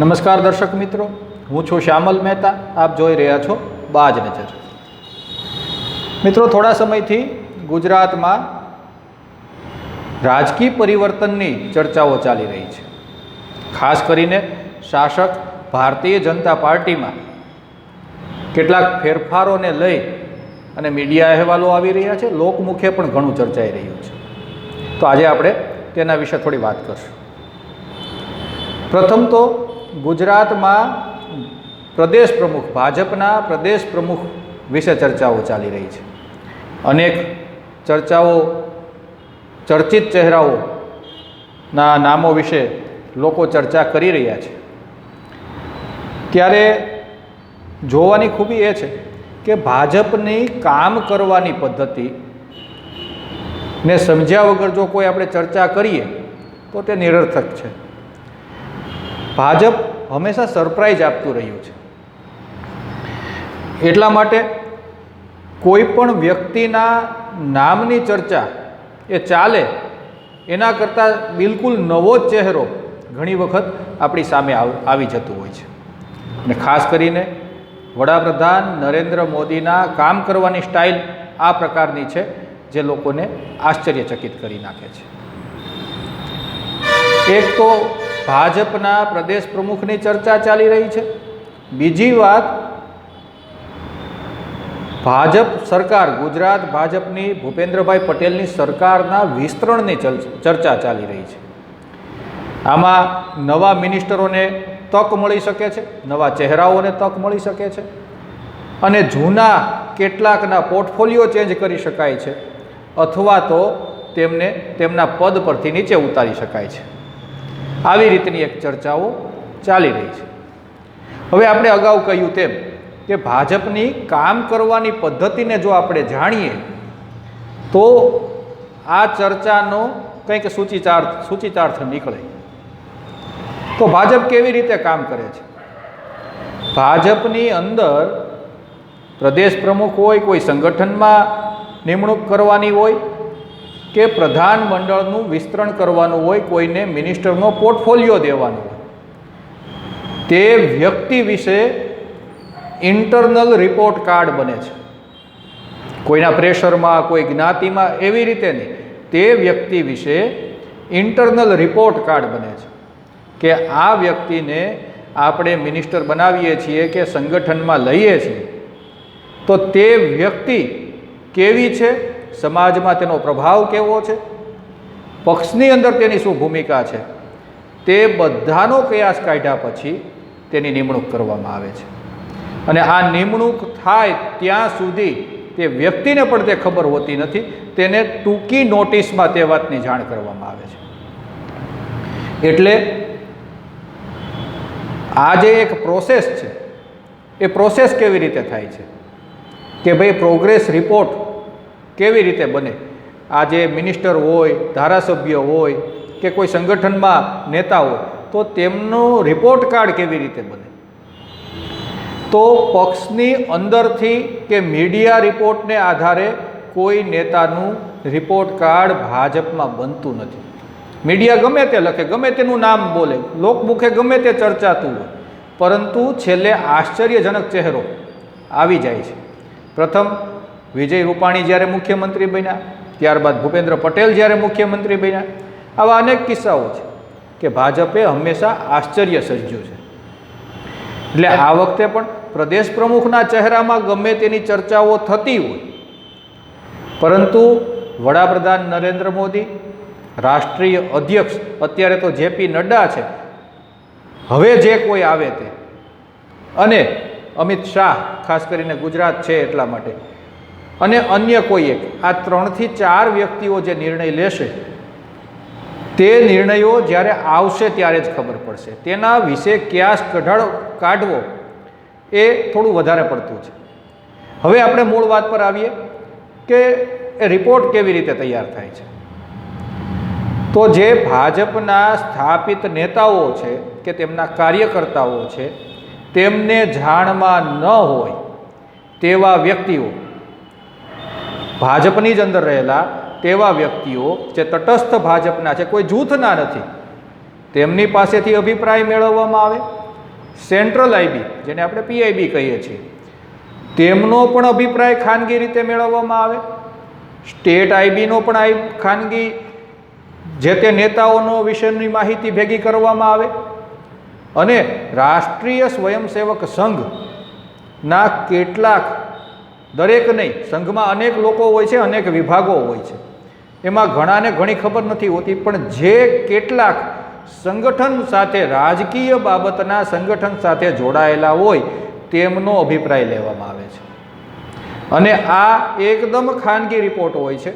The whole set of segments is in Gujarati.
નમસ્કાર દર્શક મિત્રો, હું છું શ્યામલ મહેતા, આપ જોઈ રહ્યા છો બાજ નજર. મિત્રો, થોડા સમયથી ગુજરાતમાં રાજકીય પરિવર્તનની ચર્ચાઓ ચાલી રહી છે. ખાસ કરીને શાસક ભારતીય જનતા પાર્ટીમાં કેટલાક ફેરફારોને લઈ અને મીડિયા અહેવાલો આવી રહ્યા છે. લોકમુખે પણ ઘણું ચર્ચાઈ રહ્યું છે. તો આજે આપણે તેના વિશે થોડી વાત કરશું. પ્રથમ તો ગુજરાતમાં પ્રદેશ પ્રમુખ, ભાજપના પ્રદેશ પ્રમુખ વિશે ચર્ચાઓ ચાલી રહી છે. અનેક ચર્ચાઓ, ચર્ચિત ચહેરાઓના નામો વિશે લોકો ચર્ચા કરી રહ્યા છે. ત્યારે જોવાની ખૂબી એ છે કે ભાજપની કામ કરવાની પદ્ધતિ ને સમજ્યા વગર જો કોઈ આપણે ચર્ચા કરીએ તો તે નિરર્થક છે. ભાજપ હંમેશા સરપ્રાઈઝ આપતું રહ્યું છે. એટલા માટે કોઈ પણ વ્યક્તિના નામની ચર્ચા એ ચાલે, એના કરતાં બિલકુલ નવો ચહેરો ઘણી વખત આપણી સામે આવી જતું હોય છે. અને ખાસ કરીને વડાપ્રધાન નરેન્દ્ર મોદીના કામ કરવાની સ્ટાઇલ આ પ્રકારની છે, જે લોકોને આશ્ચર્યચકિત કરી નાખે છે. એક તો ભાજપના પ્રદેશ પ્રમુખની ચર્ચા ચાલી રહી છે. બીજી વાત, ભાજપ સરકાર, ગુજરાત ભાજપની ભૂપેન્દ્રભાઈ પટેલની સરકારના વિસ્તરણની ચર્ચા ચાલી રહી છે. આમાં નવા મિનિસ્ટરોને તક મળી શકે છે, નવા ચહેરાઓને તક મળી શકે છે અને જૂના કેટલાકના પોર્ટફોલિયો ચેન્જ કરી શકાય છે અથવા તો તેમને તેમના પદ પરથી નીચે ઉતારી શકાય છે. આવી રીતની એક ચર્ચાઓ ચાલી રહી છે. હવે આપણે અગાઉ કહ્યું તેમ કે ભાજપની કામ કરવાની પદ્ધતિને જો આપણે જાણીએ, તો આ ચર્ચાનો કંઈક સૂચિતાર્થ સૂચિતાર્થ નીકળે. તો ભાજપ કેવી રીતે કામ કરે છે? ભાજપની અંદર પ્રદેશ પ્રમુખ હોય, કોઈ સંગઠનમાં નિમણૂક કરવાની હોય કે પ્રધાન મંડળનું વિસ્તરણ કરવાનું હોય કોઈને મિનિસ્ટરનો પોર્ટફોલિયો દેવાનો હોય. તે વ્યક્તિ વિશે ઇન્ટરનલ રિપોર્ટ કાર્ડ બને છે. કોઈના પ્રેશરમાં, કોઈ જ્ઞાતિમાં, એવી રીતે નહીં. તે વ્યક્તિ વિશે ઇન્ટરનલ રિપોર્ટ કાર્ડ બને છે કે આ વ્યક્તિને આપણે મિનિસ્ટર બનાવીએ છીએ કે સંગઠનમાં લઈએ છીએ. તો તે વ્યક્તિ કેવી છે? સમાજમાં તેનો પ્રભાવ કેવો છે? પક્ષની અંદર તેની શું ભૂમિકા છે? તે બધાનો કયાસ કાઢ્યા પછી તેની નિમણૂક કરવામાં આવે છે. અને આ નિમણૂક થાય ત્યાં સુધી તે વ્યક્તિને પણ તે ખબર હોતી નથી, તેને ટૂંકી નોટિસમાં તે વાતની જાણ કરવામાં આવે છે. એટલે આ જે એક પ્રોસેસ છે, એ પ્રોસેસ કેવી રીતે થાય છે? કે ભાઈ પ્રોગ્રેસ રિપોર્ટ કેવી રીતે બને? આ જે મિનિસ્ટર હોય, ધારાસભ્ય હોય કે કોઈ સંગઠનમાં નેતા હોય, તો તેમનો રિપોર્ટ કાર્ડ કેવી રીતે બને? તો પક્ષની અંદરથી કે મીડિયા રિપોર્ટને આધારે કોઈ નેતાનું રિપોર્ટ કાર્ડ ભાજપમાં બનતું નથી. મીડિયા ગમે તે લખે, ગમે તેનું નામ બોલે, લોકમુખે ગમે તે ચર્ચાતું હોય, પરંતુ છેલ્લે આશ્ચર્યજનક ચહેરો આવી જાય છે. પ્રથમ વિજય રૂપાણી જ્યારે મુખ્યમંત્રી બન્યા, ત્યારબાદ ભૂપેન્દ્ર પટેલ જ્યારે મુખ્યમંત્રી બન્યા, આવા અનેક કિસ્સાઓ છે કે ભાજપે હંમેશા આશ્ચર્ય સર્જ્યું છે. એટલે આ વખતે પણ પ્રદેશ પ્રમુખના ચહેરામાં ગમે તેની ચર્ચાઓ થતી હોય. પરંતુ વડાપ્રધાન નરેન્દ્ર મોદી, રાષ્ટ્રીય અધ્યક્ષ, અત્યારે તો જેપી નડ્ડા છે, હવે જે કોઈ આવે તે. અને અમિત શાહ, ખાસ કરીને ગુજરાત છે એટલા માટે અને અન્ય કોઈ એક આ ત્રણથી ચાર વ્યક્તિઓ જે નિર્ણય લેશે, તે નિર્ણયો જ્યારે આવશે ત્યારે જ ખબર પડશે. તેના વિશે ક્યાસ કઢાળ કાઢવો એ થોડું વધારે પડતું છે. હવે આપણે મૂળ વાત પર આવીએ કે એ રિપોર્ટ કેવી રીતે તૈયાર થાય છે. તો જે ભાજપના સ્થાપિત નેતાઓ છે કે તેમના કાર્યકર્તાઓ છે, તેમને જાણમાં ન હોય તેવા વ્યક્તિઓ ભાજપની જ અંદર રહેલા તેવા વ્યક્તિઓ જે તટસ્થ ભાજપના છે, કોઈ જૂથના નથી. તેમની પાસેથી અભિપ્રાય મેળવવામાં આવે. સેન્ટ્રલ આઈબી જેને આપણે પીઆઈબી કહીએ છીએ, તેમનો પણ અભિપ્રાય ખાનગી રીતે મેળવવામાં આવે. સ્ટેટ આઈબીનો પણ આઈ ખાનગી જે તે નેતાઓનો વિશેની માહિતી ભેગી કરવામાં આવે. અને રાષ્ટ્રીય સ્વયંસેવક સંઘના કેટલાક દરેક નહીં, સંઘમાં અનેક લોકો હોય છે, અનેક વિભાગો હોય છે. એમાં ઘણાને ઘણી ખબર નથી હોતી, પણ જે કેટલાક સંગઠન સાથે, રાજકીય બાબતના સંગઠન સાથે જોડાયેલા હોય, તેમનો અભિપ્રાય લેવામાં આવે છે. અને આ એકદમ ખાનગી રિપોર્ટ હોય છે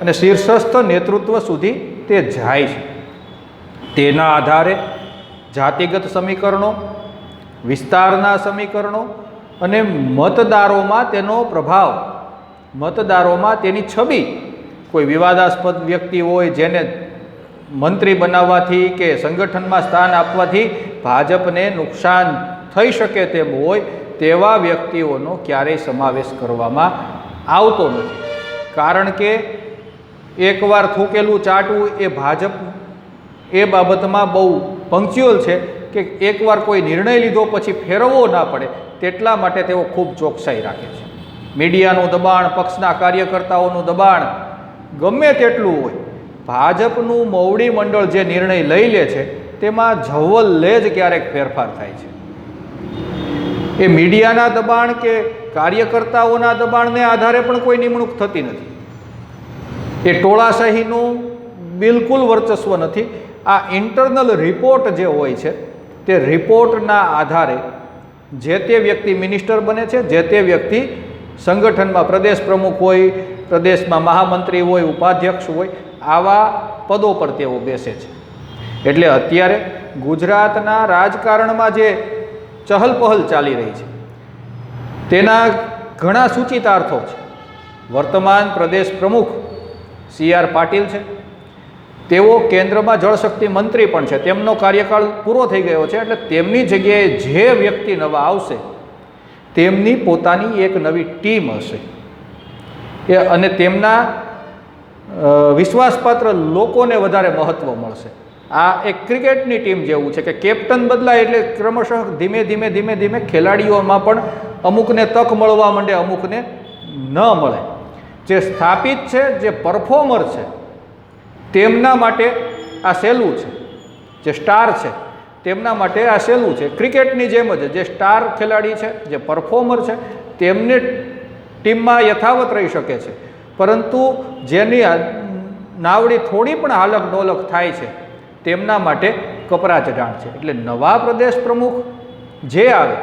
અને શીર્ષસ્થ નેતૃત્વ સુધી તે જાય છે. તેના આધારે જાતિગત સમીકરણો, વિસ્તારના સમીકરણો અને મતદારોમાં તેનો પ્રભાવ. મતદારોમાં તેની છબી. કોઈ વિવાદાસ્પદ વ્યક્તિ હોય જેને મંત્રી બનાવવાથી કે સંગઠનમાં સ્થાન આપવાથી ભાજપને નુકસાન થઈ શકે તેમ હોય તેવા વ્યક્તિઓનો ક્યારેય સમાવેશ કરવામાં આવતો નથી. કારણ કે એકવાર થૂકેલું ચાટવું એ ભાજપ એ બાબતમાં બહુ પંક્ચ્યુઅલ છે કે એકવાર કોઈ નિર્ણય લીધો પછી ફેરવવો ના પડે. તેટલા માટે તેઓ ખૂબ ચોકસાઈ રાખે છે. મીડિયાનું દબાણ, પક્ષના કાર્યકર્તાઓનું દબાણ, ગમે તેટલું હોય, ભાજપનું મવડી મંડળ જે નિર્ણય લઈ લે છે, તેમાં જવલ્લે જ ક્યારેક ફેરફાર થાય છે. એ મીડિયાના દબાણ કે કાર્યકર્તાઓના દબાણને આધારે પણ કોઈ નિમણૂક થતી નથી. એ ટોળાશાહીનું બિલકુલ વર્ચસ્વ નથી. આ ઇન્ટરનલ રિપોર્ટ જે હોય છે, તે રિપોર્ટના આધારે જે તે વ્યક્તિ મિનિસ્ટર બને છે, જે તે વ્યક્તિ સંગઠનમાં પ્રદેશ પ્રમુખ હોય, પ્રદેશમાં મહામંત્રી હોય, ઉપાધ્યક્ષ હોય, આવા પદો પર તેઓ બેસે છે. એટલે અત્યારે ગુજરાતના રાજકારણમાં જે ચહલપહલ ચાલી રહી છે, તેના ઘણા સૂચિતાર્થો છે. વર્તમાન પ્રદેશ પ્રમુખ સી આર પાટીલ છે તેઓ કેન્દ્રમાં જળશક્તિ મંત્રી પણ છે. તેમનો કાર્યકાળ પૂરો થઈ ગયો છે એટલે તેમની જગ્યાએ જે વ્યક્તિ નવા આવશે, તેમની પોતાની એક નવી ટીમ હશે. એ અને તેમના વિશ્વાસપાત્ર લોકોને વધારે મહત્ત્વ મળશે. આ એક ક્રિકેટની ટીમ જેવું છે કે કેપ્ટન બદલાય એટલે ક્રમશઃ ધીમે ધીમે ધીમે ધીમે ખેલાડીઓમાં પણ અમુકને તક મળવા માંડે, અમુકને ન મળે. જે સ્થાપિત છે, જે પરફોર્મર છે તેમના માટે આ સહેલું છે, જે સ્ટાર છે, તેમના માટે આ સહેલું છે. ક્રિકેટની જેમ જ જે સ્ટાર ખેલાડી છે, જે પરફોર્મર છે, તેમને ટીમમાં યથાવત રહી શકે છે. પરંતુ જેની નાવડી થોડી પણ હાલક ડોલક થાય છે, તેમના માટે કપરા ચઢાણ છે. એટલે નવા પ્રદેશ પ્રમુખ જે આવે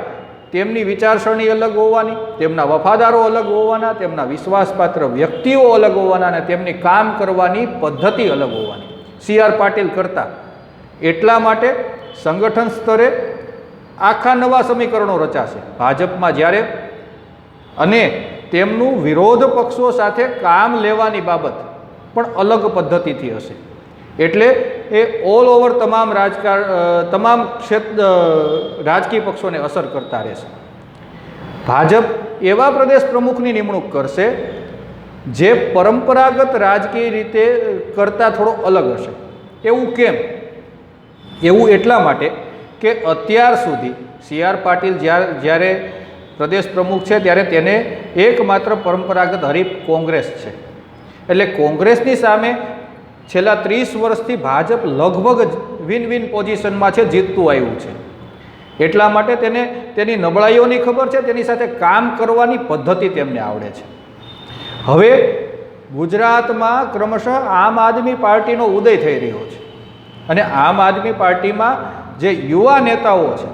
તેમની વિચારસરણી અલગ હોવાની, તેમના વફાદારો અલગ હોવાના, તેમના વિશ્વાસપાત્ર વ્યક્તિઓ અલગ હોવાના અને તેમની કામ કરવાની પદ્ધતિ અલગ હોવાની. સી આર પાટીલ કરતા. એટલા માટે સંગઠન સ્તરે આખા નવા સમીકરણો રચાશે. ભાજપમાં જ્યારે અને તેમનું વિરોધ પક્ષો સાથે કામ લેવાની બાબત પણ અલગ પદ્ધતિથી હશે. એટલે એ ઓલ ઓવર તમામ રાજકાર તમામ ક્ષેત્ર રાજકીય પક્ષોને અસર કરતા રહેશે. ભાજપ એવા પ્રદેશ પ્રમુખની નિમણૂક કરશે, જે પરંપરાગત રાજકીય રીતે કરતાં થોડો અલગ હશે. એવું કેમ? એવું એટલા માટે કે અત્યાર સુધી સી આર પાટીલ જ્યારે જ્યારે પ્રદેશ પ્રમુખ છે, ત્યારે તેને એકમાત્ર પરંપરાગત હરીફ કોંગ્રેસ છે. એટલે કોંગ્રેસની સામે છેલ્લા ત્રીસ વર્ષથી ભાજપ લગભગ જ વિન વિન પોઝિશનમાં છે, જીતતું આવ્યું છે. એટલા માટે તેને, તેની નબળાઈઓની ખબર છે, તેની સાથે કામ કરવાની પદ્ધતિ તેમને આવડે છે. હવે ગુજરાતમાં ક્રમશઃ આમ આદમી પાર્ટીનો ઉદય થઈ રહ્યો છે. અને આમ આદમી પાર્ટીમાં જે યુવા નેતાઓ છે,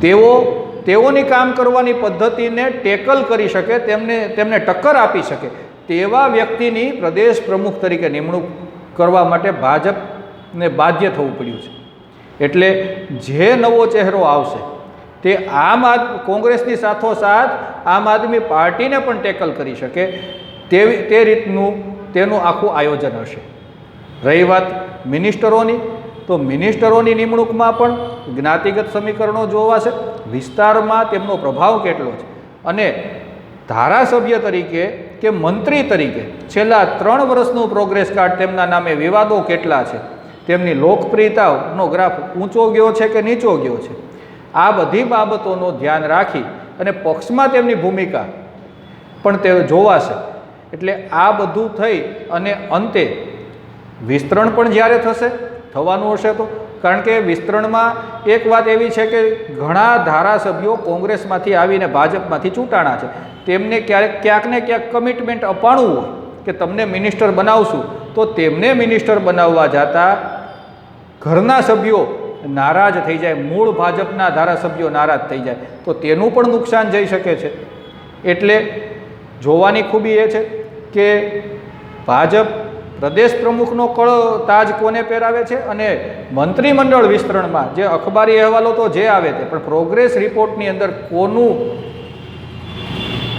તેઓ, તેઓની કામ કરવાની પદ્ધતિને ટેકલ કરી શકે, તેમને તેમને ટક્કર આપી શકે. તેવા વ્યક્તિની પ્રદેશ પ્રમુખ તરીકે નિમણૂક કરવા માટે ભાજપને બાધ્ય થવું પડ્યું છે. એટલે જે નવો ચહેરો આવશે, તે આમ આદ, કોંગ્રેસની સાથોસાથ આમ આદમી પાર્ટીને પણ ટેકલ કરી શકે, તેવી, તે રીતનું, તેનું આખું આયોજન હશે. રહી વાત મિનિસ્ટરોની, તો મિનિસ્ટરોની નિમણૂકમાં પણ જ્ઞાતિગત સમીકરણો જોવાશે વિસ્તારમાં તેમનો પ્રભાવ કેટલો છે? અને ધારાસભ્ય તરીકે કે મંત્રી તરીકે છેલ્લા ત્રણ વર્ષનું પ્રોગ્રેસ કાર્ડ તેમના નામે વિવાદો કેટલા છે? તેમની લોકપ્રિયતાનો ગ્રાફ ઊંચો ગયો છે કે નીચો ગયો છે? આ બધી બાબતોનું ધ્યાન રાખી અને પક્ષમાં તેમની ભૂમિકા પણ તે જોવાશે. એટલે આ બધું થઈ અને અંતે વિસ્તરણ પણ જ્યારે થશે, થવાનું હશે તો કારણ કે વિસ્તરણમાં એક વાત એવી છે કે ઘણા ધારાસભ્યો કોંગ્રેસમાંથી આવીને ભાજપમાંથી ચૂંટાણા છે. તેમને ક્યારેક ક્યાંક ને ક્યાંક કમિટમેન્ટ અપાણું હોય કે તમને મિનિસ્ટર બનાવશું. તો તેમને મિનિસ્ટર બનાવવા જતાં ઘરના સભ્યો નારાજ થઈ જાય, મૂળ ભાજપના ધારાસભ્યો નારાજ થઈ જાય. તો તેનું પણ નુકસાન જઈ શકે છે. એટલે જોવાની ખૂબી એ છે કે ભાજપ પ્રદેશ પ્રમુખનો કળ તાજ કોને પહેરાવે છે? અને મંત્રીમંડળ વિસ્તરણમાં જે અખબારી અહેવાલો તો જે આવે તે, પણ પ્રોગ્રેસ રિપોર્ટની અંદર કોનું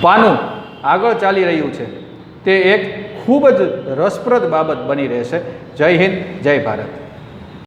પાનું આગળ ચાલી રહ્યું છે? તે એક ખૂબ જ રસપ્રદ બાબત બની રહેશે. જય હિન્દ, જય ભારત.